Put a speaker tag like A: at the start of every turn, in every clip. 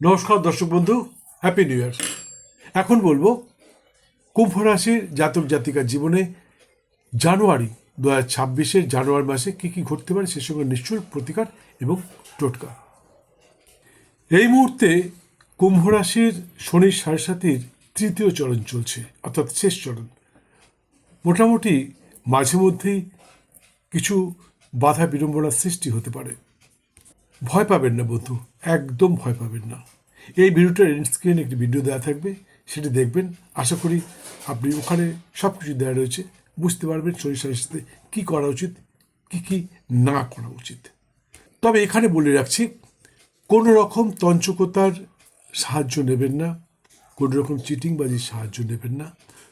A: নমস্কার দর্শক বন্ধু হ্যাপি নিউ ইয়ার এখন বলব, কুম্ভ রাশির জাতক জাতিকার জীবনে জানুয়ারি দু হাজার ছাব্বিশের জানুয়ারি মাসে কী কী ঘটতে পারে সে সঙ্গে নিশ্চয় প্রতিকার এবং টোটকা। এই মুহূর্তে কুম্ভ রাশির শনির সাড়ে সাতির তৃতীয় চরণ চলছে, অর্থাৎ শেষ চরণ। মোটামুটি মাঝে মধ্যেই কিছু বাধা বিড়ম্বনার সৃষ্টি হতে পারে। ভয় পাবেন না বন্ধু একদম ভয় পাবেন না। এই ভিডিওটার স্ক্রিনে একটি ভিডিও দেওয়া থাকবে, সেটি দেখবেন। আশা করি আপনি ওখানে সব কিছু দেওয়া রয়েছে। বুঝতে পারবেন শরীর সাথে কী করা উচিত, কী কী না করা উচিত। তবে এখানে বলে রাখছি, কোনো রকম তঞ্চকতার সাহায্য নেবেন না, কোনো রকম চিটিংবাজির সাহায্য নেবেন না।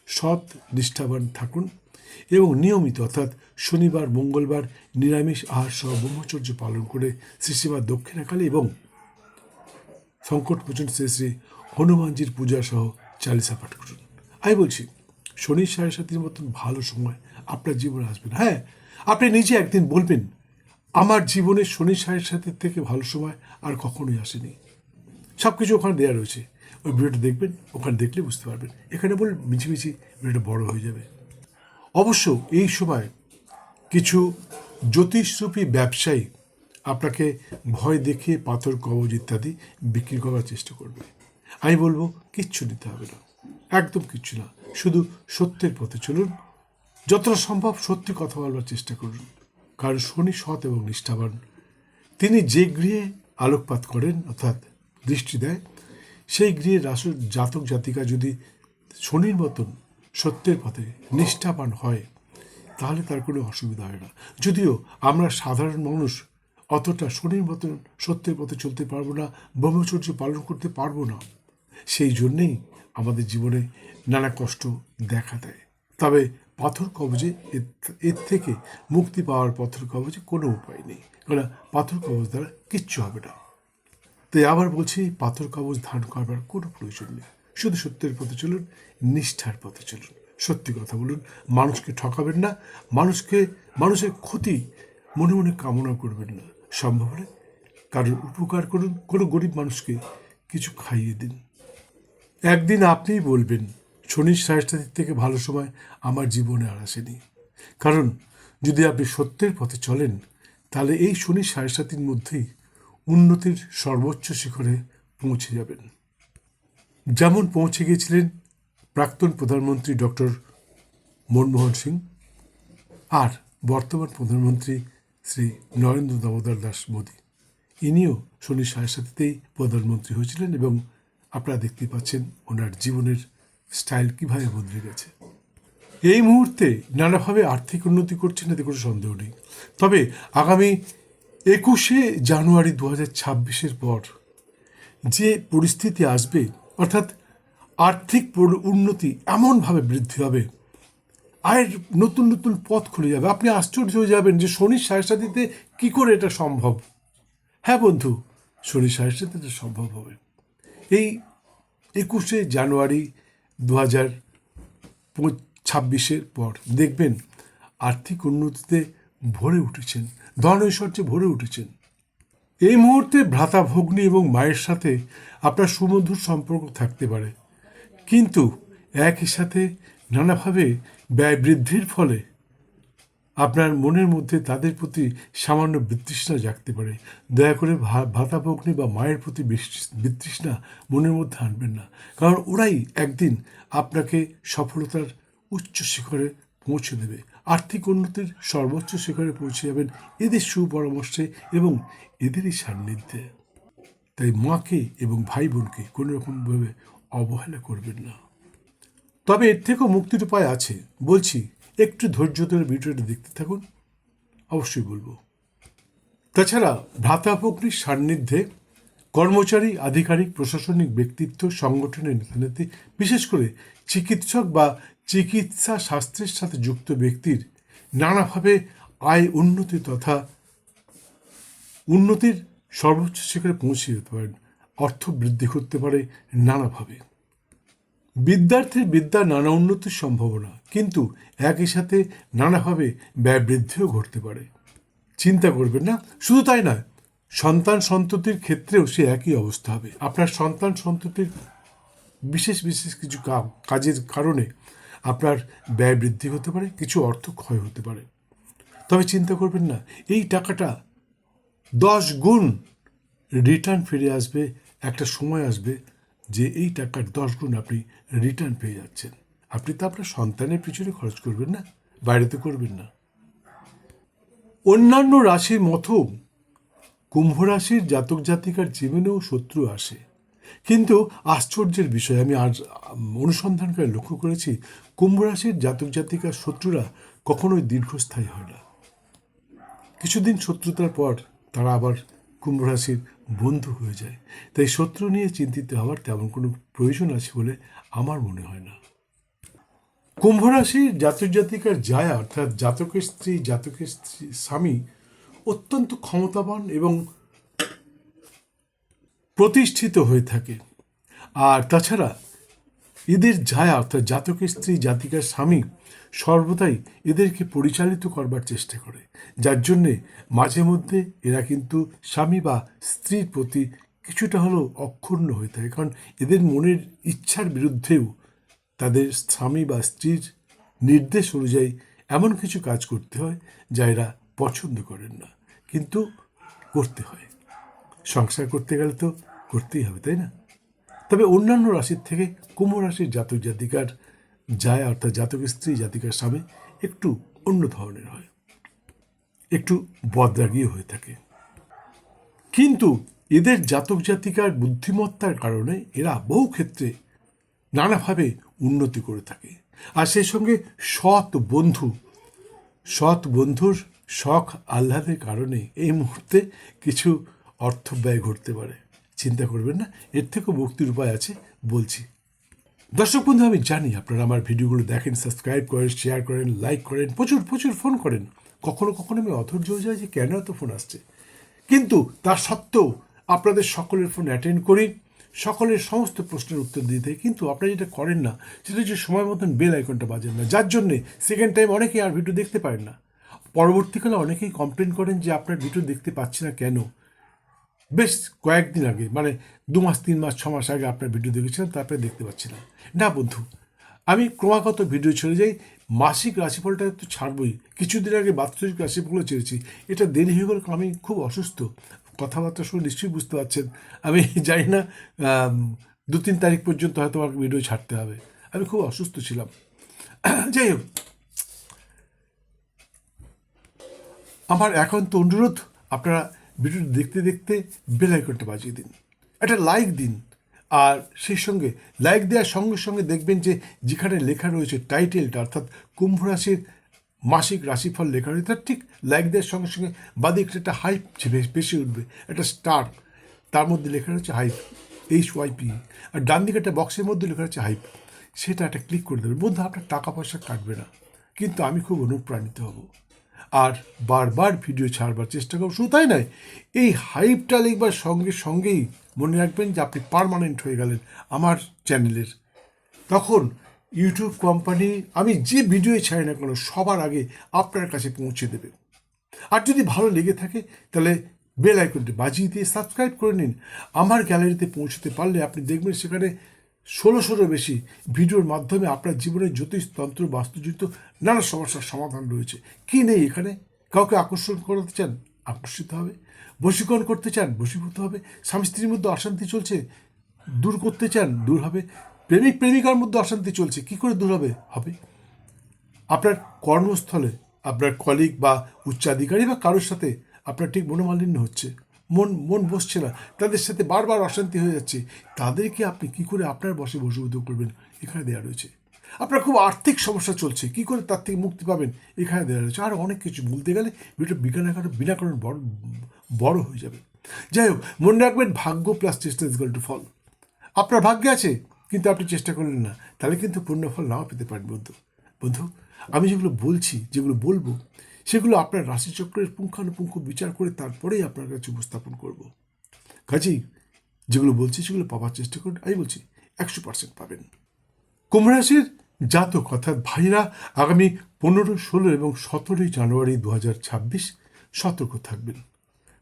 A: সৎ, নিষ্ঠাবান থাকুন এবং নিয়মিত, অর্থাৎ শনিবার, মঙ্গলবার নিরামিষ আহার সহ ব্রহ্মচর্য পালন করে শ্রীশ্রীমা দক্ষিণাকালী এবং সংকট মোচন শ্রী শ্রী হনুমানজির পূজা সহ চালিসা পাঠ করুন। আমি বলছি, শনির সাড়ে সাতির মতন ভালো সময় আপনার জীবনে আসবে না। হ্যাঁ আপনি নিজে একদিন বলবেন, আমার জীবনে শনি সাড়ে সাতের থেকে ভালো সময় আর কখনোই আসেনি। সব কিছু ওখানে দেওয়া রয়েছে। ওই ভিডিওটা দেখবেন, ওখানে দেখলে বুঝতে পারবেন। এখানে বলে মিছিমিছি ভিডিওটা বড় হয়ে যাবে। অবশ্য এই সময় কিছু জ্যোতিষরূপী ব্যবসায়ী আপনাকে ভয় দেখিয়ে পাথর, কবজ ইত্যাদি বিক্রি করার চেষ্টা করবে। আমি বলব, কিচ্ছু নিতে হবে না। একদম কিচ্ছু না। শুধু সত্যের পথে চলুন। যতটা সম্ভব সত্যি কথা বলবার চেষ্টা করুন। কারণ শনি সৎ এবং নিষ্ঠাবান। তিনি যে গৃহে আলোকপাত করেন, অর্থাৎ দৃষ্টি দেয়, সেই গৃহের রাসু জাতক, জাতিকা যদি শনির মতন সত্যের পথে নিষ্ঠাবান হয়, তাহলে তার কোনো অসুবিধা হয় না। যদিও আমরা সাধারণ মানুষ অতটা শনির মতন সত্যের পথে চলতে পারব না, ব্রহ্মচর্য পালন করতে পারব না। সেই জন্যেই আমাদের জীবনে নানা কষ্ট দেখা দেয়। তবে পাথর কবজে এর- থেকে মুক্তি পাওয়ার পাথর কবজে কোনো উপায় নেই। কারণ পাথর কবজ দ্বারা কিচ্ছু হবে না। তাই আবার বলছি, পাথর কবজ ধারণ করবার কোনো প্রয়োজন নেই। শুধু সত্যের পথে চলুন, নিষ্ঠার পথে চলুন। সত্যি কথা বলুন, মানুষকে ঠকাবেন না, মানুষকে, মানুষের ক্ষতি মনে মনে কামনা করবেন না। সম্ভব হলে কারোর উপকার করুন, কোনো গরিব মানুষকে কিছু খাইয়ে দিন। একদিন আপনিই বলবেন, শনির সাহেস্তাদের থেকে ভালো সময় আমার জীবনে আর আসেনি। কারণ যদি আপনি সত্যের পথে চলেন, তাহলে এই শনি সাহেস্তাতির মধ্যেই উন্নতির সর্বোচ্চ শিখরে পৌঁছে যাবেন। যেমন পৌঁছে গিয়েছিলেন প্রাক্তন প্রধানমন্ত্রী ডক্টর মনমোহন সিং, আর বর্তমান প্রধানমন্ত্রী শ্রী নরেন্দ্র দামোদর দাস মোদী। ইনিও শনি সাড়ে সাথেতেই প্রধানমন্ত্রী হয়েছিলেন এবং আপনারা দেখতে পাচ্ছেন ওনার জীবনের স্টাইল কীভাবে বদলে গেছে। এই মুহূর্তে নানাভাবে আর্থিক উন্নতি করছেন এতে কোনো সন্দেহ নেই। তবে আগামী একুশে জানুয়ারি দু হাজার ছাব্বিশের পর যে পরিস্থিতি আসবে, অর্থাৎ আর্থিক উন্নতি এমনভাবে বৃদ্ধি হবে আয়ের নতুন নতুন পথ খুলে যাবে। আপনি আশ্চর্য হয়ে যাবেন যে শনির সাথে কী করে এটা সম্ভব। হ্যাঁ বন্ধু, শনির সাথে এটা সম্ভব হবে। এই একুশে জানুয়ারি দু হাজার ছাব্বিশের পর দেখবেন আর্থিক উন্নতিতে ভরে উঠেছেন, ধন ঐশ্বর্যে ভরে উঠেছেন। এই মুহূর্তে ভ্রাতা ভগ্নী এবং মায়ের সাথে আপনার সুমধুর সম্পর্ক থাকতে পারে। কিন্তু একই সাথে নানাভাবে ব্যয় বৃদ্ধির ফলে আপনার মনের মধ্যে তাদের প্রতি সামান্য বিতৃষ্ণা জাগতে পারে। দয়া করে ভাতা ভগ্নী বা মায়ের প্রতি বিতৃষ্ণা মনের মধ্যে আনবেন না। কারণ ওরাই একদিন আপনাকে সফলতার উচ্চ শিখরে পৌঁছে দেবে। আর্থিক উন্নতির সর্বোচ্চ শিখরে পৌঁছে যাবেন এদের সুপরামর্শে এবং এদেরই সান্নিধ্যে। তাই মাকে এবং ভাই বোনকে কোনোরকমভাবে অবহেলা করবেন না। তবে এর থেকেও মুক্তির উপায় আছে। বলছি, একটু ধৈর্য ধরে ভিডিওটা দেখতে থাকুন। অবশ্যই বলব। তাছাড়া ভ্রাতাভগ্নির সান্নিধ্যে কর্মচারী, আধিকারিক, প্রশাসনিক ব্যক্তিত্ব, সংগঠনের নেতানেত্রী, বিশেষ করে চিকিৎসক বা চিকিৎসা শাস্ত্রের সাথে যুক্ত ব্যক্তির নানাভাবে আয় উন্নতি তথা উন্নতির সর্বোচ্চ শিখরে পৌঁছে যেতে পারেন। অর্থ বৃদ্ধি করতে পারে নানাভাবে। বিদ্যার্থীর বিদ্যা নানা উন্নতির সম্ভাবনা, কিন্তু একই সাথে নানাভাবে ব্যয় বৃদ্ধিও ঘটতে পারে। চিন্তা করবেন না, শুধু তাই নয়, সন্তান সন্ততির ক্ষেত্রেও সে একই অবস্থা হবে। আপনার সন্তান সন্ততির বিশেষ বিশেষ কিছু কা- কাজের কারণে আপনার ব্যয় বৃদ্ধি হতে পারে, কিছু অর্থ ক্ষয় হতে পারে। তবে চিন্তা করবেন না, এই টাকাটা দশ গুণ রিটার্ন ফিরে আসবে, একটা সময় আসবে যে এই টাকার দশ গুণ আপনি রিটার্ন পেয়ে যাচ্ছেন। আপনি তো আপনার সন্তানের পিছনে খরচ করবেন না বাইরে তো করবেন না। অন্যান্য রাশির মতো কুম্ভ রাশির জাতক জাতিকার জীবনেও শত্রু আসে। কিন্তু আশ্চর্যের বিষয়, আমি আজ অনুসন্ধান করে লক্ষ্য করেছি, কুম্ভ রাশির জাতক জাতিকার শত্রুরা কখনোই দীর্ঘস্থায়ী হয় না। কিছুদিন শত্রুতার পর তারা আবার কুম্ভ রাশির বন্ধু হয়ে যায়। তাই শত্রু নিয়ে চিন্তিত হওয়ার তেমন কোনো প্রয়োজন আছে বলে আমার মনে হয় না। কুম্ভ রাশির জাতক জাতিকার জায়া অর্থাৎ জাতকের স্ত্রী জাতকের স্ত্রী, স্বামী অত্যন্ত ক্ষমতাবান এবং প্রতিষ্ঠিত হয়ে থাকে। আর তাছাড়া এদের জায়া অর্থাৎ জাতকের স্ত্রী, জাতিকার স্বামী সর্বদাই এদেরকে পরিচালিত করবার চেষ্টা করে। যার জন্যে মাঝে মধ্যে এরা কিন্তু স্বামী বা স্ত্রীর প্রতি কিছুটা হলেও অক্ষুণ্ণ হয়ে থাকে। কারণ এদের মনের ইচ্ছার বিরুদ্ধেও তাদের স্বামী বা স্ত্রীর নির্দেশ অনুযায়ী এমন কিছু কাজ করতে হয় যা এরা পছন্দ করেন না। কিন্তু করতে হয়। সংসার করতে গেলে তো করতেই হবে, তাই না? তবে অন্যান্য রাশির থেকে কুম্ভ রাশির জাতক জাতিকার যায়, অর্থাৎ জাতকের স্ত্রী, জাতিকার স্বামী একটু অন্য ধরনের হয়, একটু বদরাগীও হয়ে থাকে। কিন্তু এদের জাতক জাতিকার বুদ্ধিমত্তার কারণে এরা বহু ক্ষেত্রে নানাভাবে উন্নতি করে থাকে। আর সেই সঙ্গে সৎ বন্ধু, সৎ বন্ধুর শখ, আহ্লাদের কারণে এই মুহূর্তে কিছু অর্থ ব্যয় ঘটতে পারে। চিন্তা করবেন না, এর থেকেও মুক্তির উপায় আছে বলছি। দর্শক বন্ধু, আমি জানি আপনারা আমার ভিডিওগুলো দেখেন সাবস্ক্রাইব করেন শেয়ার করেন লাইক করেন, প্রচুর প্রচুর ফোন করেন। কখনো কখনো আমি অধৈর্য হয়ে যাই যে কেন এত ফোন আসছে। কিন্তু তার সত্ত্বেও আপনাদের সকলের ফোন অ্যাটেন্ড করি, সকলের সমস্ত প্রশ্নের উত্তর দিতে কিন্তু আপনারা যেটা করেন না, সেটা হচ্ছে সময় মতন বেল আইকনটা বাজেন না। যার জন্যে সেকেন্ড টাইম অনেকেই আর ভিডিও দেখতে পারেন না। পরবর্তীকালে অনেকেই কমপ্লেন করেন যে আপনার ভিডিও দেখতে পাচ্ছি না কেন? বেশ কয়েকদিন আগে মানে দু মাস, তিন মাস, ছ মাস আগে আপনার ভিডিও দেখেছিলাম, তারপরে দেখতে পাচ্ছিলাম। না বন্ধু, আমি ক্রমাগত ভিডিও ছেড়ে যাই, মাসিক রাশিফলটা তো ছাড়বই। কিছুদিন আগে বাৎসরিক রাশিফলও ছেড়েছি এটা দেরি হয়ে গেল আমি খুব অসুস্থ। কথাবার্তা শুনে নিশ্চয়ই বুঝতে পারছেন। আমি জানি না দু তিন তারিখ পর্যন্ত হয়তো আমাকে ভিডিও ছাড়তে হবে। আমি খুব অসুস্থ ছিলাম। যাই হোক। আমার এখন তো অনুরোধ, আপনারা ভিডিওটি দেখতে দেখতে বেল আইকনটা বাজিয়ে দিন। একটা লাইক দিন। আর সেই সঙ্গে লাইক দেওয়ার সঙ্গে সঙ্গে দেখবেন যে যেখানে লেখা রয়েছে টাইটেলটা অর্থাৎ কুম্ভ রাশির মাসিক রাশিফল লেখা রয়েছে, তার ঠিক লাইক দেওয়ার সঙ্গে সঙ্গে বাদে একটা হাইপ বেশি উঠবে। একটা স্টার তার মধ্যে লেখা রয়েছে হাইপ এইচ ওয়াইপি আর ডান দিকে একটা বক্সের মধ্যে লেখা রয়েছে হাইপ সেটা একটা ক্লিক করে দেবে বন্ধু, আপনার টাকা পয়সা কাটবে না। কিন্তু আমি খুব অনুপ্রাণিত হব। আর বারবার ভিডিও ছাড়বার চেষ্টা করব। শুধু তাই নয়, এই হাইপটা লিখবার সঙ্গে সঙ্গেই মনে রাখবেন যে আপনি পার্মানেন্ট হয়ে গেলেন আমার চ্যানেলের। তখন ইউটিউব কোম্পানি আমি যে ভিডিও ছাড়ি না কেন, সবার আগে আপনার কাছে পৌঁছে দেবে। আর যদি ভালো লেগে থাকে, তাহলে বেল আইকনটি বাজিয়ে দিয়ে সাবস্ক্রাইব করে নিন। আমার গ্যালারিতে পৌঁছতে পারলে আপনি দেখবেন সেখানে ষোলোশোরও বেশি ভিডিওর মাধ্যমে আপনার জীবনের জ্যোতিষতন্ত্র বাস্তুযুক্ত নানা সমস্যার সমাধান রয়েছে। কি নেই এখানে? কাউকে আকর্ষণ করতে চান, আকর্ষিত হবে। বশীকরণ করতে চান, বশীভূত হবে। স্বামী স্ত্রীর মধ্যে অশান্তি চলছে, দূর করতে চান, দূর হবে। প্রেমিক, প্রেমিকার মধ্যে অশান্তি চলছে, কি করে দূর হবে? হবে। আপনার কর্মস্থলে আপনার কলিগ বা উচ্চাধিকারী বা কারোর সাথে আপনার ঠিক মনোমালিন্য হচ্ছে। মন মন বসছে না। তাদের সাথে বারবার অশান্তি হয়ে যাচ্ছে। তাদেরকে আপনি কি করে আপনার বসে বসীভূত করবেন? এখানে দেওয়া রয়েছে। আপনার খুব আর্থিক সমস্যা চলছে। কি করে তার থেকে মুক্তি পাবেন? এখানে দেওয়া রয়েছে। আর অনেক কিছু বলতে গেলে ভিডিও বিজ্ঞান বিনা কারণ বড় বড় হয়ে যাবে। যাই হোক, মনে রাখবেন ভাগ্য প্লাস চেষ্টা ইজ টু ফল। আপনার ভাগ্যে আছে, কিন্তু আপনি চেষ্টা করলেন না। তাহলে কিন্তু পূর্ণ ফল নাও পেতে পারেন বন্ধু। বন্ধু, আমি যেগুলো বলছি, যেগুলো বলব সেগুলো আপনার রাশিচক্রের পুঙ্খানুপুঙ্খ বিচার করে তারপরেই আপনার কাছে উপস্থাপন করব। কাজেই যেগুলো বলছি সেগুলো পাওয়ার চেষ্টা করুন, আমি বলছি একশো পার্সেন্ট পাবেন। কুম্ভ রাশির জাতক অর্থাৎ ভাইরা আগামী পনেরো, ষোলো এবং সতেরোই জানুয়ারি দু হাজার ছাব্বিশ সতর্ক থাকবেন।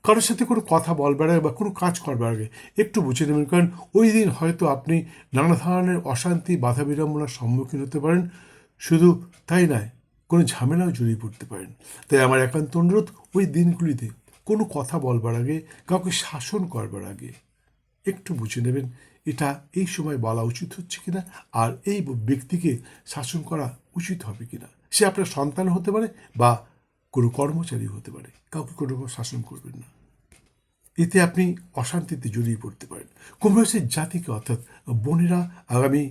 A: কারোর সাথে কোনো কথা বলবার আগে বা কোনো কাজ করবার আগে একটু বুঝে নেবেন, কারণ ওই দিন হয়তো আপনি নানা ধরনের অশান্তি বাধা বিড়ম্বনার সম্মুখীন হতে পারেন। শুধু তাই নয় কোনো ঝামেলাও জড়িয়ে পড়তে পারেন। তাই আমার একান্ত অনুরোধ, ওই দিনগুলিতে কোনো কথা বলবার আগে, কাউকে শাসন করবার আগে একটু বুঝে নেবেন, এটা এই সময় বলা উচিত হচ্ছে কিনা, আর এই ব্যক্তিকে শাসন করা উচিত হবে কিনা। সে আপনার সন্তান হতে পারে বা কোনো কর্মচারী হতে পারে, কাউকে কোনো রকম শাসন করবেন না। এতে আপনি অশান্তিতে জড়িয়ে পড়তে পারেন। কুম্ভরাশির জাতিকে অর্থাৎ বোনেরা আগামী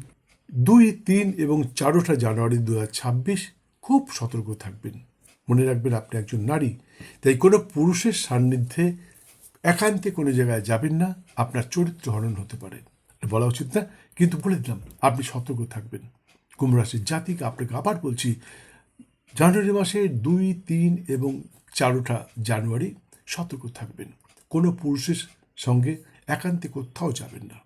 A: দুই, তিন এবং চারোটা জানুয়ারি দু হাজার ছাব্বিশ খুব সতর্ক থাকবেন। মনে রাখবেন আপনি একজন নারী, তাই কোনো পুরুষের সান্নিধ্যে একান্তে কোনো জায়গায় যাবেন না, আপনার চরিত্র হরণ হতে পারে। বলা উচিত না, কিন্তু বলে দিলাম, আপনি সতর্ক থাকবেন। কুম্ভ রাশির জাতিকে, আপনাকে আবার বলছি, জানুয়ারি মাসের দুই, তিন এবং চারোটা জানুয়ারি সতর্ক থাকবেন। কোনো পুরুষের সঙ্গে একান্তে কোথাও যাবেন না।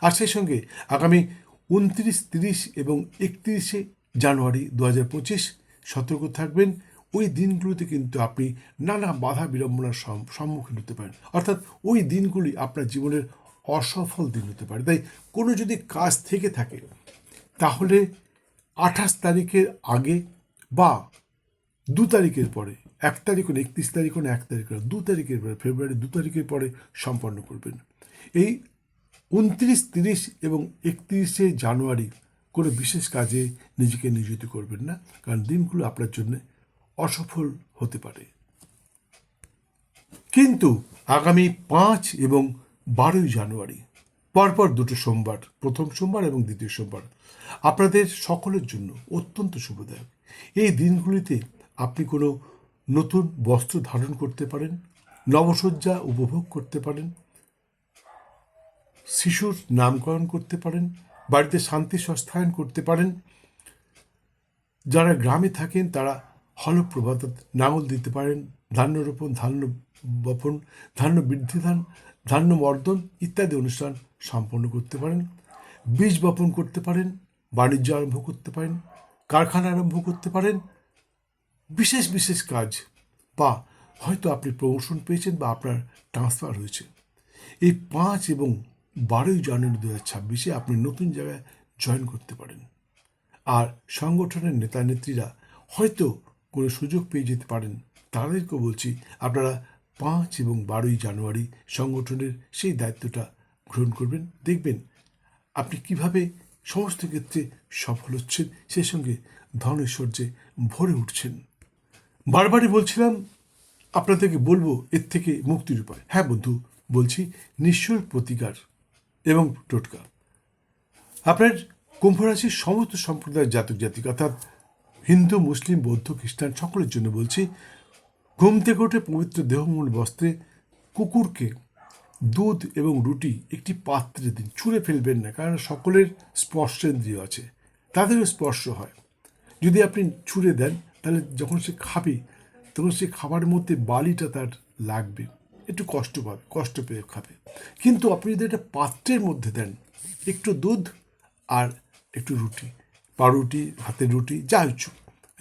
A: আর সেই সঙ্গে আগামী উনত্রিশ, তিরিশ এবং একত্রিশে জানুয়ারি দু হাজার পঁচিশ সতর্ক থাকবেন। ওই দিনগুলোতে কিন্তু আপনি নানা বাধা বিড়ম্বনার সম্মুখীন হতে পারেন। অর্থাৎ ওই দিনগুলি আপনার জীবনের অসফল দিন হতে পারে। তাই কোনো যদি কাজ থেকে থাকে, তাহলে আঠাশ তারিখের আগে বা দু তারিখের পরে, এক তারিখ হলে একত্রিশ তারিখ হলে এক তারিখ হলে দু তারিখের পরে, ফেব্রুয়ারি দু তারিখের পরে সম্পন্ন করবেন। এই উনত্রিশ, তিরিশ এবং একত্রিশে জানুয়ারি কোনো বিশেষ কাজে নিজেকে নিয়োজিত করবেন না, কারণ দিনগুলো আপনার জন্য অসফল হতে পারে। কিন্তু আগামী পাঁচ এবং বারোই জানুয়ারি, পরপর দুটো সোমবার, প্রথম সোমবার এবং দ্বিতীয় সোমবার, আপনাদের সকলের জন্য অত্যন্ত শুভদায়ক। এই দিনগুলিতে আপনি কোনো নতুন বস্ত্র ধারণ করতে পারেন, নবসজ্জা উপভোগ করতে পারেন, শিশুর নামকরণ করতে পারেন বাড়িতে শান্তি সস্থায়ন করতে পারেন। যারা গ্রামে থাকেন, তারা হল প্রভাত নাঙল দিতে পারেন। ধান্য রোপণ ধান্য বপন ধান্য বৃদ্ধি ধান ধান্য মর্দন ইত্যাদি অনুষ্ঠান সম্পন্ন করতে পারেন। বীজ বপন করতে পারেন, বাণিজ্য আরম্ভ করতে পারেন, কারখানা আরম্ভ করতে পারেন। বিশেষ বিশেষ কাজ বা হয়তো আপনি প্রমোশন পেয়েছেন বা আপনার ট্রান্সফার হয়েছে। এই পাঁচ এবং বারোই জানুয়ারি দু হাজার ছাব্বিশে আপনি নতুন জায়গায় জয়েন করতে পারেন। আর সংগঠনের নেতা নেত্রীরা হয়তো কোনো সুযোগ পেয়ে যেতে পারেন। তাদেরকেও বলছি, আপনারা পাঁচ এবং বারোই জানুয়ারি সংগঠনের সেই দায়িত্বটা গ্রহণ করবেন, দেখবেন আপনি কীভাবে সমস্ত ক্ষেত্রে সফল হচ্ছেন, সেই সঙ্গে ধন ঐশ্বর্যে ভরে উঠছেন। বারবারই বলছিলাম, আপনাদেরকে বলব, এর থেকে মুক্তির উপায়। হ্যাঁ বন্ধু, বলছি নিশ্চয় প্রতিকার। এবং টোটকা। আপনার কুম্ভ রাশির সমস্ত সম্প্রদায়ের জাতক জাতিক, অর্থাৎ হিন্দু, মুসলিম, বৌদ্ধ, খ্রিস্টান, সকলের জন্য বলছি, ঘুম থেকে উঠে পবিত্র দেহমূল বস্ত্রে কুকুরকে দুধ এবং রুটি একটি পাত্রে দিন, ছুঁড়ে ফেলবেন না, কারণ সকলের স্পর্শেন্দ্রিয় আছে, তাদেরও স্পর্শ হয়। যদি আপনি ছুঁড়ে দেন, তাহলে যখন সে খাবে, তখন সে খাবার মধ্যে বালিটা তার লাগবে। একটু কষ্ট পাবে, কষ্ট পেয়ে খাবে। কিন্তু আপনি যদি একটা পাত্রের মধ্যে দেন, একটু দুধ আর একটু রুটি, পাউরুটি হাতের রুটি, যা ইচ্ছুক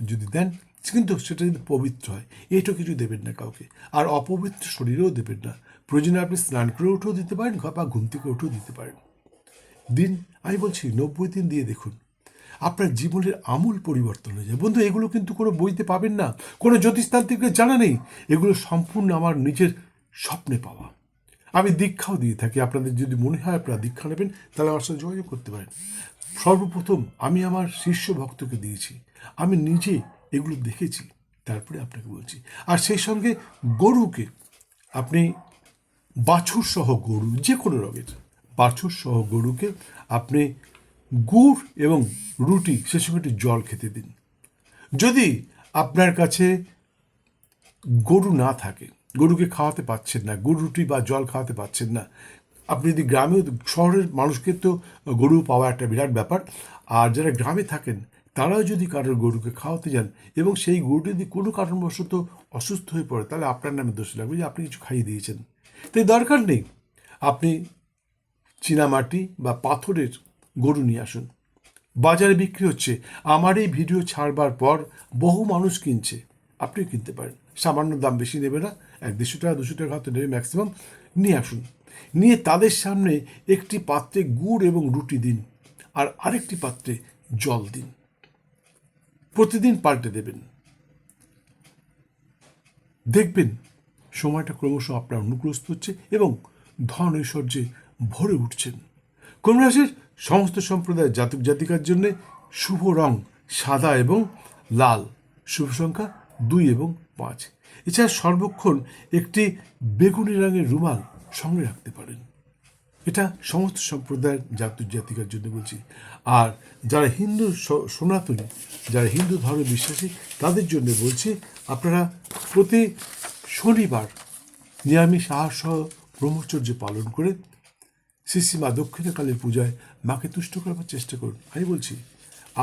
A: যদি দেন, কিন্তু সেটা যদি পবিত্র হয় এইটা কিছু দেবেন না কাউকে। আর অপবিত্র শরীরেও দেবেন না। প্রয়োজনে আপনি স্নান করে উঠেও দিতে পারেন, বা ঘুম থেকে উঠেও দিতে পারেন। দিন, আমি বলছি, নব্বই দিন দিয়ে দেখুন, আপনার জীবনের আমূল পরিবর্তন হয়ে যায়। বন্ধু, এগুলো কিন্তু কোনো বইতে পাবেন না, কোনো জ্যোতিষতান্ত্রিকের জানা নেই। এগুলো সম্পূর্ণ আমার নিজের স্বপ্নে পাওয়া। আমি দীক্ষাও দিয়ে থাকি। আপনাদের যদি মনে হয় আপনারা দীক্ষা নেবেন, তাহলে আমার সাথে যোগাযোগ করতে পারেন। সর্বপ্রথম আমি আমার শিষ্য ভক্তকে দিয়েছি। আমি নিজে এগুলো দেখেছি, তারপরে আপনাকে বলছি। আর সেই সঙ্গে গরুকে, আপনি বাছুর সহ গরু, যে কোনো রঙের বাছুর সহ গরুকে আপনি গুড় এবং রুটি, সে সঙ্গে একটু জল খেতে দিন। যদি আপনার কাছে গরু না থাকে গরুকে খাওয়াতে পাচ্ছেন না গরু রুটি বা জল খাওয়াতে পাচ্ছেন না। আপনি যদি গ্রামেও, শহরের মানুষকে তো গরু পাওয়া একটা বিরাট ব্যাপার। আর যারা গ্রামে থাকেন, তারাও যদি কারোর গরুকে খাওয়াতে যান এবং সেই গরুটি যদি কোনো কারণবশত অসুস্থ হয়ে পড়ে, তাহলে আপনার নামে দোষ লাগবে যে আপনি কিছু খাইয়ে দিয়েছেন। তাই দরকার নেই। আপনি চীনামাটি বা পাথরের গরু নিয়ে আসুন। বাজারে বিক্রি হচ্ছে। আমার এই ভিডিও ছাড়বার পর বহু মানুষ কিনছে। আপনিও কিনতে পারেন। সামান্য দাম বেশি নেবে না। এক দেড়শো টাকা, দুশো টাকা হয়তো নেবে ম্যাক্সিমাম নিয়ে আসুন। নিয়ে তাদের সামনে একটি পাত্রে গুড় এবং রুটি দিন আর আরেকটি পাত্রে জল দিন। প্রতিদিন পাল্টে দেবেন। দেখবেন সময়টা ক্রমশ আপনার অনুগ্রস্ত হচ্ছে এবং ধন ঐশ্বর্যে ভরে উঠছেন। কোন রাশির সমস্ত সম্প্রদায়ের জাতক জাতিকার জন্য শুভ রং সাদা এবং লাল। শুভ সংখ্যা দুই এবং পাঁচ। এছাড়া সর্বক্ষণ একটি বেগুনি রঙের রুমাল সঙ্গে রাখতে পারেন। এটা সমস্ত সম্প্রদায়ের জাতক জাতিকার জন্য বলছি। আর যারা হিন্দু সনাতনী, যারা হিন্দু ধর্মে বিশ্বাসী, তাদের জন্য বলছি, আপনারা প্রতি শনিবার নিরামিষ আহার সহ ব্রহ্মচর্য পালন করে শ্রী শ্রী মা দক্ষিণাকালীর পূজায় মাকে তুষ্ট করবার চেষ্টা করুন। আমি বলছি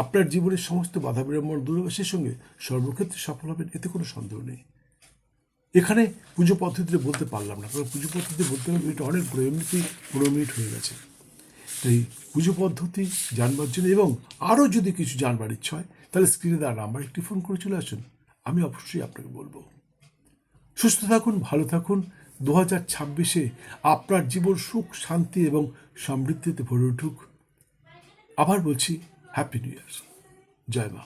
A: আপনার জীবনের সমস্ত বাধা বিড়ম্বন দূরবাসের সঙ্গে সর্বক্ষেত্রে সফল হবেন, এতে কোনো সন্দেহ নেই। এখানে পুজো পদ্ধতিতে বলতে পারলাম না, কারণ পুজো পদ্ধতি বলতে গেলে এটা অনেক বড় পনেরো মিনিট হয়ে গেছে। তাই পুজো পদ্ধতি জানবার জন্য এবং আরও যদি কিছু জানবার ইচ্ছা হয়, তাহলে স্ক্রিনে দেওয়া নাম্বার একটি ফোন করে চলে আসুন, আমি অবশ্যই আপনাকে বলব। সুস্থ থাকুন, ভালো থাকুন দু হাজার ছাব্বিশে আপনার জীবন সুখ, শান্তি এবং সমৃদ্ধিতে ভরে উঠুক। আবার বলছি হ্যাপি নিউ ইয়ার জয় মা